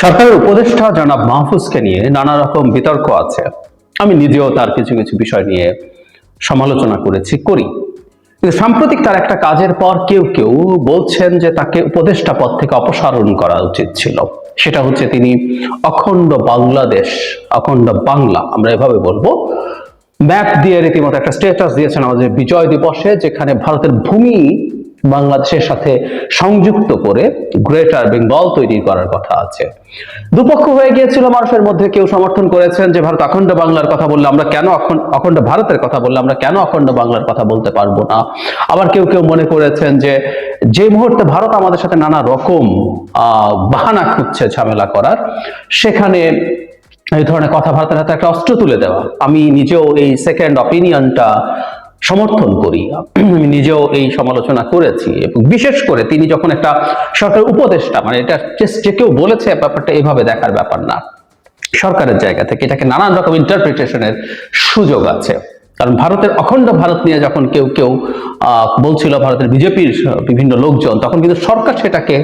সরকারের উপদেষ্টা জনাব মাহফুজকে নিয়ে নানা রকম বিতর্ক আছে। আমি নিজেও তার কিছু কিছু বিষয় নিয়ে সমালোচনা করেছি, করি। কিন্তু সাম্প্রতিক তার একটা কাজের পর কেউ কেউ বলছেন যে তাকে উপদেষ্টা পদ থেকে অপসারণ করা উচিত ছিল। সেটা হচ্ছে তিনি অখণ্ড বাংলাদেশ, অখণ্ড বাংলা, আমরা এভাবে বলব। ম্যাপ দিয়ে রীতিমতো একটা স্টেটাস দিয়েছেন আমাদের বিজয় দিবসে, যেখানে ভারতের ভূমি বাংলাদেশের সাথে সংযুক্ত করে গ্রেটার বেঙ্গল তৈরি করার কথা আছে। দুপক্ষ হয়ে গিয়েছিল মানুষের মধ্যে কেউ সমর্থন করেছেন যে ভারত অখণ্ড বাংলার কথা বললে আমরা কেন অখণ্ড ভারতের কথা বললে আমরা কেন অখণ্ড বাংলার কথা বলতে পারব না? আবার কেউ কেউ মনে করেছেন যে যে মুহূর্তে ভারত আমাদের সাথে নানা রকম বাহানা খুঁজছে ঝামেলা করার, সেখানে এই ধরনের কথা ভারতের হাতে একটা অস্ত্র তুলে দেওয়া। আমি নিজেও এই সেকেন্ড অপিনিয়নটা সমর্থন করি। আমি নিজেও এই সমালোচনা করেছি এবং বিশেষ করে তিনি যখন একটা সরকার উপদেষ্টা মানে এটা যে কেউ বলেছে ব্যাপারটা এভাবে দেখার ব্যাপার না। সরকারের জায়গা থেকে এটাকে নানান রকম ইন্টারপ্রিটেশনের সুযোগ আছে। কারণ ভারতের অখণ্ড ভারত নিয়ে যখন কেউ কেউ বলছিল ভারতের বিজেপির বিভিন্ন লোকজন, তখন কিন্তু সরকার সেটাকে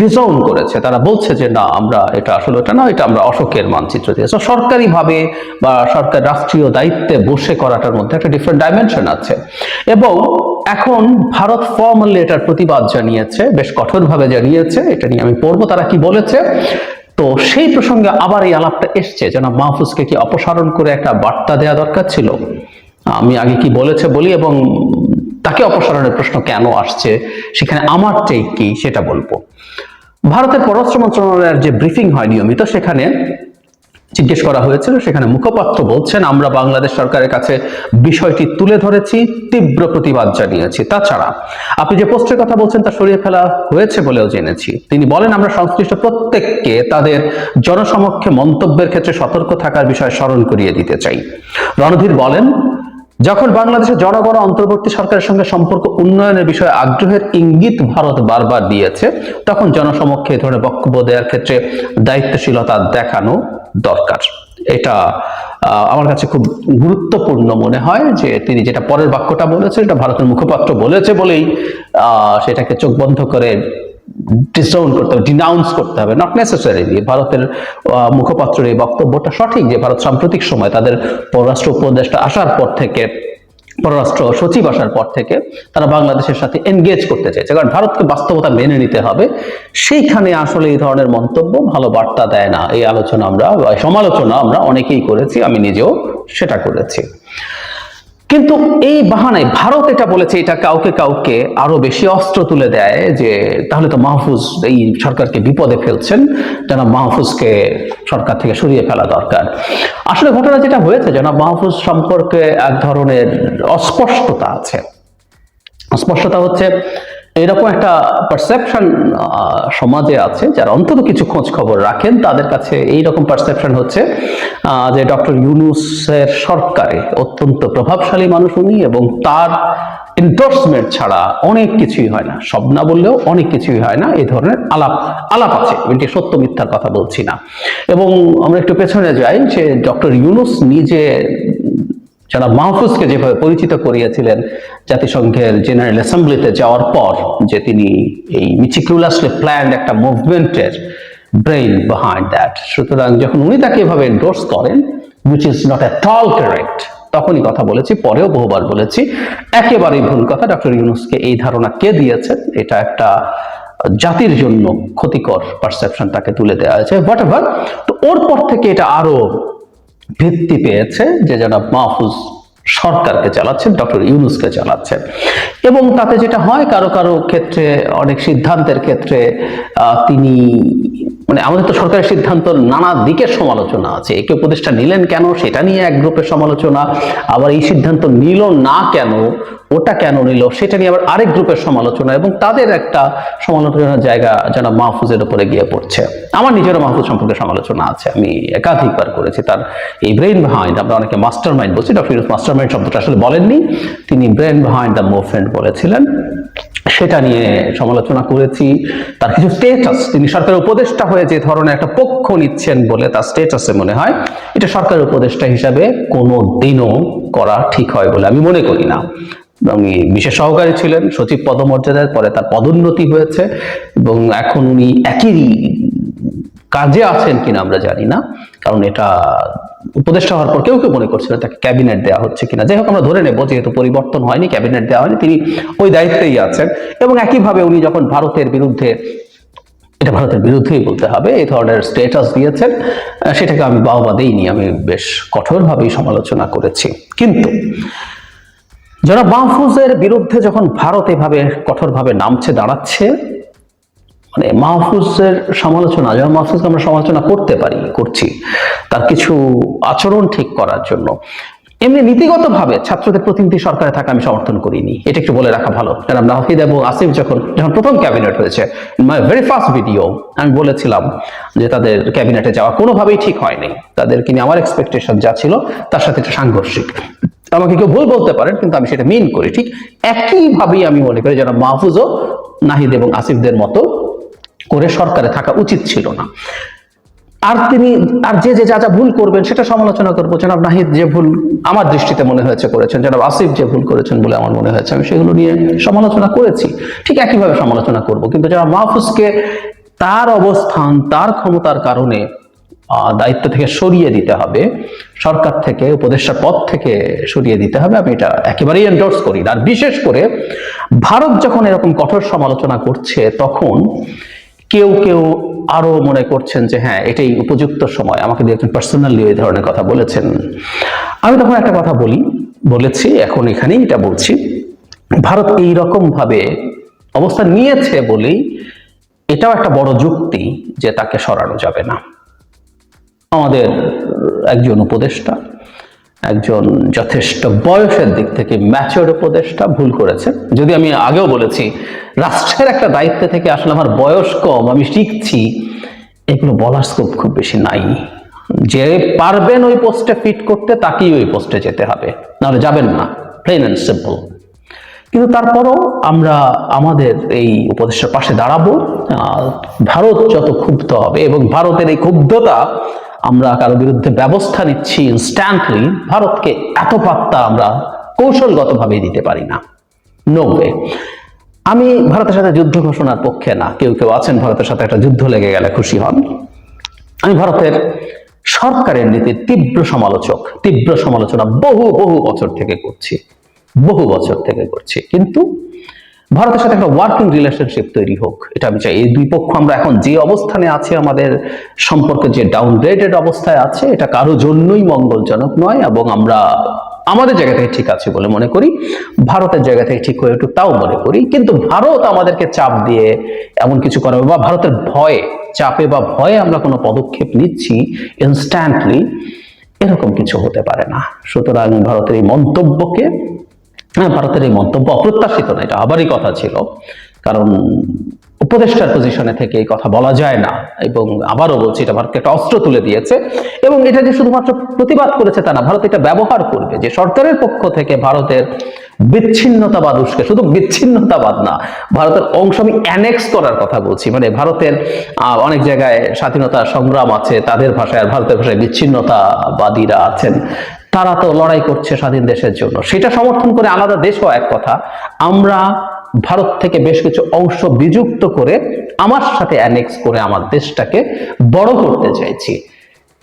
ডিজাউন করেছে। তারা বলছে যে, না, আমরা এটা আসলে এটা না, এটা আমরা অশোকের মানচিত্র দিয়ে। সরকারিভাবে বা সরকার রাষ্ট্রীয় দায়িত্বে বসে করাটার মধ্যে একটা ডিফারেন্ট ডাইমেনশন আছে। এবং এখন ভারত ফর্মালি এটার প্রতিবাদ জানিয়েছে, বেশ কঠোরভাবে জানিয়েছে, এটা নিয়ে আমি পড়ব তারা কি বলেছে। তো সেই প্রসঙ্গে আবার এই আলাপটা এসছে যেন মাহফুজকে কি অপসারণ করে একটা বার্তা দেওয়া দরকার ছিল? আমি আগে কি বলেছে বলি এবং তাকে অপসারণের প্রশ্ন কেন আসছে? সেখানে আমার টেক কি সেটা বলব। ভারতের পররাষ্ট্র মন্ত্রণালয়ের যে ব্রিফিং হয় নিয়মিত, সেখানে জিজ্ঞেস করা হয়েছিল, সেখানে মুখপাত্র বলছেন, আমরা বাংলাদেশ সরকারের কাছে বিষয়টি তুলে ধরেছি, তীব্র প্রতিবাদ জানিয়েছি। তাছাড়া, আপনি যে পোস্টের কথা বলছেন, তা সরিয়ে ফেলা হয়েছে বলেও জেনেছি। তিনি বলেন, আমরা সংশ্লিষ্ট প্রত্যেককে তাদের জনসমক্ষে মন্তব্যের ক্ষেত্রে সতর্ক থাকার বিষয়ে স্মরণ করিয়ে দিতে চাই। রণধীর বলেন যখন বাংলাদেশের জনগণ অন্তর্বর্তী সরকারের সঙ্গে সম্পর্ক উন্নয়নের বিষয়ে আগ্রহের ইঙ্গিত ভারত বারবার দিয়েছে, তখন জনসমক্ষে এই ধরনের বক্তব্য দেওয়ার ক্ষেত্রে দায়িত্বশীলতা দেখানো দরকার। এটা আমার কাছে খুব গুরুত্বপূর্ণ মনে হয় যে তিনি যেটা পরের বাক্যটা বলেছেন, এটা ভারতের মুখপাত্র বলেছে বলেই সেটাকে চোখ বন্ধ করে ডিসাউন করতে হবে ডিনাউন্স করতে হবে নট নেসেসারিলি ভারতের মুখপাত্রের এই বক্তব্যটা সঠিক যে ভারত সাম্প্রতিক সময় তাদের পররাষ্ট্র উপদেষ্টা আসার পর থেকে, পররাষ্ট্র সচিব আসার পর থেকে তারা বাংলাদেশের সাথে এনগেজ করতে চাইছে। কারণ ভারতকে বাস্তবতা মেনে নিতে হবে। সেইখানে আসলে এই ধরনের মন্তব্য ভালো বার্তা দেয় না। এই আলোচনা আমরা সমালোচনা আমরা অনেকেই করেছি, আমি নিজেও সেটা করেছি। কিন্তু এই বাহানায় ভারত এটা বলেছে, এটা কাউকে কাউকে আরও বেশি অস্ত্র তুলে দেয় যে তাহলে তো মাহফুজ এই সরকারকে বিপদে ফেলছেন যেন মাহফুজকে সরকার থেকে সরিয়ে ফেলা দরকার। আসলে ঘটনা যেটা হয়েছে যেন মাহফুজ সম্পর্কে এক ধরনের অস্পষ্টতা আছে। স্পষ্টতা হচ্ছে এরকম একটা পারসেপশন সমাজে আছে যারা অন্তত কিছু খোঁজ খবর রাখেন, তাদের কাছে এই রকম পারসেপশন হচ্ছে যে ডক্টর ইউনুসের সরকারে অত্যন্ত প্রভাবশালী মানুষ উনি এবং তার এন্ডোর্সমেন্ট ছাড়া অনেক কিছুই হয় না। সব না বললেও অনেক কিছুই হয় না। এই ধরনের আলাপ আলাপ আছে। এটি সত্য মিথ্যার কথা বলছি না। এবং আমরা একটু পেছনে যাই যে ডক্টর ইউনুস নিজে জনাব মাহফুজকে যেভাবে পরিচিত করিয়েছিলেন জাতিসংঘের জেনারেল অ্যাসেম্বলিতে যাওয়ার পর যে তিনি এই মিচিকুলাসলি প্ল্যান্ড একটা মুভমেন্টের ব্রেইন বিহাইন্ড দ্যাট সুতরাং যখন উনি তাকে এভাবে এন্ডোর্স করেন which is not at all correct তখনই কথা বলেছি, পরেও বহুবার বলেছি, একেবারেই ভুল কথা। ডক্টর ইউনুসকে এই ধারণা কে দিয়েছেন এটা একটা জাতির জন্য ক্ষতিকর পারসেপশন তাকে তুলে দেওয়া হয়েছে হোয়াট এভার তো ওর পর থেকে এটা আরও ভিত্তি পেয়েছে যে জনাব মাহফুজ সরকারকে চালাচ্ছেন, ডক্টর ইউনুসকে চালাচ্ছেন। এবং তাতে যেটা হয়, কারও কারও ক্ষেত্রে, অনেক সিদ্ধান্তের ক্ষেত্রে তিনি মানে আমাদের তো সরকারের সিদ্ধান্ত নানা দিকের সমালোচনা আছে। একে উপদেষ্টা নিলেন কেন? সেটা নিয়ে এক গ্রুপের সমালোচনা। আবার এই সিদ্ধান্ত নিল না কেন? ওটা কেন নিল? সেটা নিয়ে আবার আরেক গ্রুপের সমালোচনা এবং তাদের একটা সমালোচনার জায়গা যেন মাহফুজের উপরে গিয়ে পড়ছে। আমার নিজেরও মাহফুজ সম্পর্কে সমালোচনা আছে। আমি একাধিকবার করেছি তার এই ব্রেন বিহাইন্ড আমরা অনেকে মাস্টার মাইন্ড বলছি, ডক্টর ইউনুস মাস্টার মাইন্ড শব্দটা আসলে বলেননি। তিনি ব্রেন বিহাইন্ড দ্য মুভমেন্ট বলেছিলেন। সেটা নিয়ে সমালোচনা করেছি। তার কিছু স্টেটাস তিনি সরকারের উপদেষ্টা হয়ে যে ধরনের একটা পক্ষ নিচ্ছেন বলে তার স্টেটাসে মনে হয়, এটা সরকারের উপদেষ্টা হিসাবে কোনো দিনও করা ঠিক হয় বলে আমি মনে করি না। উনি বিশেষ সহকারী ছিলেন, সচিব পদমর্যাদার পরে তার পদোন্নতি হয়েছে এবং এখন উনি একই কাজে আছেন কিনা আমরা জানি না, কারণ এটা উপদেষ্টা হওয়ার পর কেউ কেউ মনে করছিল তাকে ক্যাবিনেট দেওয়া হচ্ছে কিনা। যাই হোক, আমরা ধরে নেব, যেহেতু পরিবর্তন হয়নি, ক্যাবিনেট দেওয়া হয়নি, তিনি ওই দায়িত্বেই আছেন এবং একইভাবে উনি যখন ভারতের বিরুদ্ধে, এটা ভারতের বিরুদ্ধেই বলতে হবে এই ধরনের স্টেটাস দিয়েছেন, সেটাকে আমি বাহবা দিইনি, আমি বেশ কঠোরভাবেই সমালোচনা করেছি। কিন্তু যারা মাহফুজের বিরুদ্ধে যখন ভারত এভাবে কঠোরভাবে নামছে, দাঁড়াচ্ছে মানে মাহফুজের সমালোচনা যেমন মাহফুজকে আমরা সমালোচনা করতে পারি, করছি, তার কিছু আচরণ ঠিক করার জন্য। এমনি নীতিগতভাবে ছাত্রদের প্রতিনিধি সরকারে থাকা আমি সমর্থন করিনি। এটা একটু বলে রাখা ভালো। কারণ নাহিদ এবং আসিফ যখন যখন প্রথম ক্যাবিনেট হয়েছে মাই ভেরি ফার্স্ট ভিডিও আমি বলেছিলাম যে তাদের ক্যাবিনেটে যাওয়া কোনোভাবেই ঠিক হয়নি। তাদেরকে নিয়ে আমার এক্সপেকটেশন যা ছিল, তার সাথে এটা সাংঘর্ষিক। আমাকে কেউ ভুল বলতে পারেন, কিন্তু আমি সেটা মিন করি, ঠিক একইভাবেই আমি মনে করি যারা মাহফুজও নাহিদ এবং আসিফদের মতো করে সরকারে থাকা উচিত ছিল না। আর তিনি, আর যে যে, যা যা ভুল করবেন সেটা সমালোচনা করব। জনাব নাহিদ যে ভুল আমার দৃষ্টিতে মনে হয়েছে করেছেন, জনাব আসিফ যে ভুল করেছেন বলে আমার মনে হয়েছে, আমি সেগুলো নিয়ে সমালোচনা করেছি, ঠিক একইভাবে সমালোচনা করব। কিন্তু যারা মাহফুজকে তার অবস্থান, তার ক্ষমতার কারণে দায়িত্ব থেকে সরিয়ে দিতে হবে। সরকার থেকে, উপদেষ্টা পদ থেকে সরিয়ে দিতে হবে। আমি এটা একেবারেই এন্ডোর্স করি। আর বিশেষ করে ভারত যখন এরকম কঠোর সমালোচনা করছে, তখন কেউ কেউ আরও মনে করছেন যে হ্যাঁ এটাই উপযুক্ত সময়। আমাকে দিয়ে একজন পার্সোনালি এই ধরনের কথা বলেছেন। আমি তখন একটা কথা বলি, বলেছি, এখন এখানেই এটা বলছি। ভারত এই রকম ভাবে অবস্থান নিয়েছে বলেই এটাও একটা বড় যুক্তি যে তাকে সরানো যাবে না। আমাদের একজন উপদেষ্টা, একজন যথেষ্ট বয়সের দিক থেকে ম্যাচিওর উপদেষ্টা ভুল করেছেন যদি আমি আগেও বলেছি, রাষ্ট্রের একটা দায়িত্ব থেকে আসলে আমার বয়স কম, আমি শিখছি, এগুলো বলার স্কোপ খুব বেশি নাই। যে পারবেন ওই পোস্টে ফিট করতে, তাকেই ওই পোস্টে যেতে হবে। নাহলে যাবেন না প্লেন অ্যান্ড সিম্পল কিন্তু তারপরও আমরা আমাদের এই উপদেশের পাশে দাঁড়াবো। ভারত যত ক্ষুব্ধ হবে এবং ভারতের এই ক্ষুব্ধতা আমরা কারও বিরুদ্ধে ব্যবস্থা নিচ্ছি ইনস্ট্যান্টলি ভারতকে এত পাত্তা আমরা কৌশলগতভাবে দিতে পারি না। নো ওয়ে আমি ভারতের সাথে যুদ্ধ ঘোষণার পক্ষে না। কেউ কেউ আছেন, ভারতের সাথে একটা যুদ্ধ লেগে গেলে খুশি হন। আমি ভারতের সরকারের নীতির তীব্র সমালোচক, তীব্র সমালোচনা বহু বহু বছর থেকে করছি। বহু বছর থেকে করছি। কিন্তু ভারতের সাথে একটা ওয়ার্কিং রিলেশনশিপ তৈরি হোক, এটা আমি চাই। এই দুই পক্ষ আমরা এখন যে অবস্থানে আছে, আমাদের সম্পর্কে যে ডাউনগ্রেডেড অবস্থায় আছে, এটা কারও জন্যই মঙ্গলজনক নয় এবং আমরা আমাদের জায়গা থেকে ঠিক আছে বলে মনে করি। ভারতের জায়গা থেকে ঠিক হয়ে একটু তাও মনে করি। কিন্তু ভারত আমাদেরকে চাপ দিয়ে এমন কিছু করাবে বা ভারতের ভয়ে, চাপে বা ভয়ে আমরা কোনো পদক্ষেপ নিচ্ছি ইনস্ট্যান্টলি এরকম কিছু হতে পারে না। সুতরাং ভারতের এই মন্তব্যকে হ্যাঁ ভারতের এই মন্তব্য অপ্রত্যাশিত না, এটা আবারই কথা ছিল। কারণ উপদেষ্টার পজিশনে থেকে এই কথা বলা যায় না, এবং আবারও বলছি, এটা ভারতকে একটা অস্ত্র তুলে দিয়েছে, এবং এটা যে শুধুমাত্র প্রতিবাদ করেছে তা না, ভারত এটা ব্যবহার করবে। যে সরকারের পক্ষ থেকে ভারতের বিচ্ছিন্নতাবাদ উস্কে, শুধু বিচ্ছিন্নতাবাদ না, ভারতের অংশ আমি অ্যানেক্স করার কথা বলছি। মানে ভারতের অনেক জায়গায় স্বাধীনতা সংগ্রাম আছে, তাদের ভাষায় আর ভারতের ভাষায় বিচ্ছিন্নতাবাদীরা আছেন। তারা তো লড়াই করছে স্বাধীন দেশের জন্য। সেটা সমর্থন করে আলাদা দেশও এক কথা। আমরা ভারত থেকে বেশ কিছু অংশ বিযুক্ত করে আমার সাথে অ্যানেক্স করে আমার দেশটাকে বড় করতে চাইছি।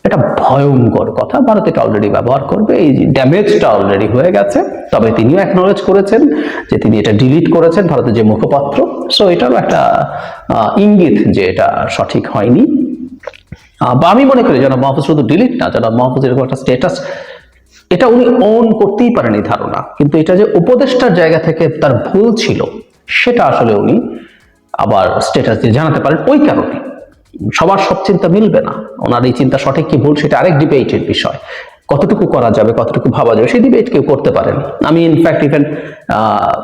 এটা ভয়ঙ্কর কথা। ভারত এটা অলরেডি ব্যবহার করবে। এই ড্যামেজটা অলরেডি হয়ে গেছে। তবে তিনিও অ্যাকনোলেজ করেছেন যে তিনি এটা ডিলিট করেছেন ভারতের যে মুখপাত্র। সো এটারও একটা ইঙ্গিত যে এটা সঠিক হয়নি। বা আমি মনে করি জনাব মাহফুজ শুধু ডিলিট না জনাব মাহফুজ এরকম একটা স্ট্যাটাস এটা উনি অন করতেই পারেন এই ধারণা। কিন্তু এটা যে উপদেষ্টার জায়গা থেকে তার ভুল ছিল, সেটা আসলে উনি আবার স্টেটাস দিয়ে জানাতে পারেন। ওই কারণে সবার সব চিন্তা মিলবে না। ওনার এই চিন্তা সঠিক কি ভুল, সেটা আরেক ডিবেটের বিষয়। কতটুকু করা যাবে, কতটুকু ভাবা যাবে, সেই ডিবেট কেউ করতে পারেন আমি ইনফ্যাক্ট ইভেন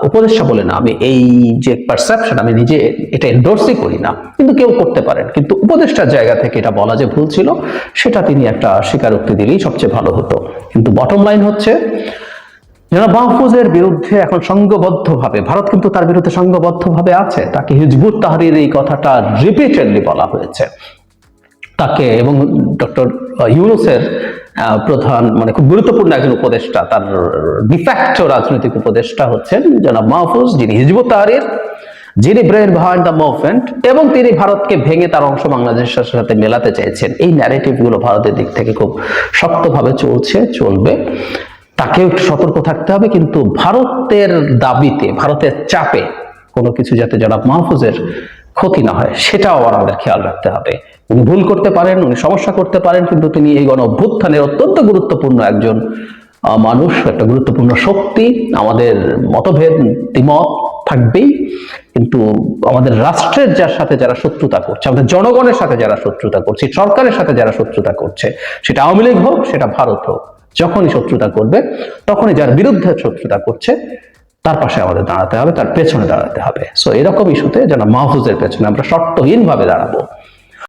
উপদেষ্টা বলে না, আমি এই যে পারসেপশন আমি নিজে এটা এন্ডোর্সই করি না। কিন্তু কেউ করতে পারেন। কিন্তু উপদেষ্টার জায়গা থেকে এটা বলা যে ভুল ছিল, সেটা তিনি একটা স্বীকারোক্তি দিলেই সবচেয়ে ভালো হতো। কিন্তু বটম লাইন হচ্ছে, যারা মাহফুজের বিরুদ্ধে এখন সংঘবদ্ধভাবে ভারত কিন্তু তার বিরুদ্ধে সংঘবদ্ধভাবে আছে, তাকে হিজবুত তাহরির এই কথাটা রিপিটেডলি বলা হয়েছে। তাকে এবং ডক্টর ইউনুসের প্রধান মানে খুব গুরুত্বপূর্ণ একজন উপদেষ্টা, তার ডিফ্যাক্টো রাজনৈতিক উপদেষ্টা হচ্ছেন জনাব মাহফুজ, যিনি হিজবুত তাহরির, যিনি ব্রেন বিহাইন্ড দ্য মুভমেন্ট, এবং তিনি ভারতকে ভেঙে তার অংশ বাংলাদেশের সাথে মেলাতে চেয়েছেন এই ন্যারেটিভগুলো ভারতের দিক থেকে খুব শক্তভাবে চলছে, চলবে। তাকেও একটু সতর্ক থাকতে হবে, কিন্তু ভারতের দাবিতে, ভারতের চাপে কোনো কিছু যাতে জনাব মাহফুজের ক্ষতি না হয়, সেটাও আমাদের খেয়াল রাখতে হবে। উনি ভুল করতে পারেন, উনি সমস্যা করতে পারেন, কিন্তু তিনি এই গণ অভ্যুত্থানের অত্যন্ত গুরুত্বপূর্ণ একজন মানুষ, একটা গুরুত্বপূর্ণ শক্তি, আমাদের মতভেদ, দ্বিমত থাকবেই, কিন্তু আমাদের রাষ্ট্রের যার সাথে যারা শত্রুতা করছে, আমাদের জনগণের সাথে যারা শত্রুতা করছে, সরকারের সাথে যারা শত্রুতা করছে, সেটা আওয়ামী লীগ হোক, সেটা ভারত হোক, যখনই শত্রুতা করবে, তখনই যার বিরুদ্ধে শত্রুতা করছে, তার পাশে আমাদের দাঁড়াতে হবে, তার পেছনে দাঁড়াতে হবে। সো এরকম ইস্যুতে যেন মাহফুজের পেছনে আমরা শর্তহীনভাবে দাঁড়াবো।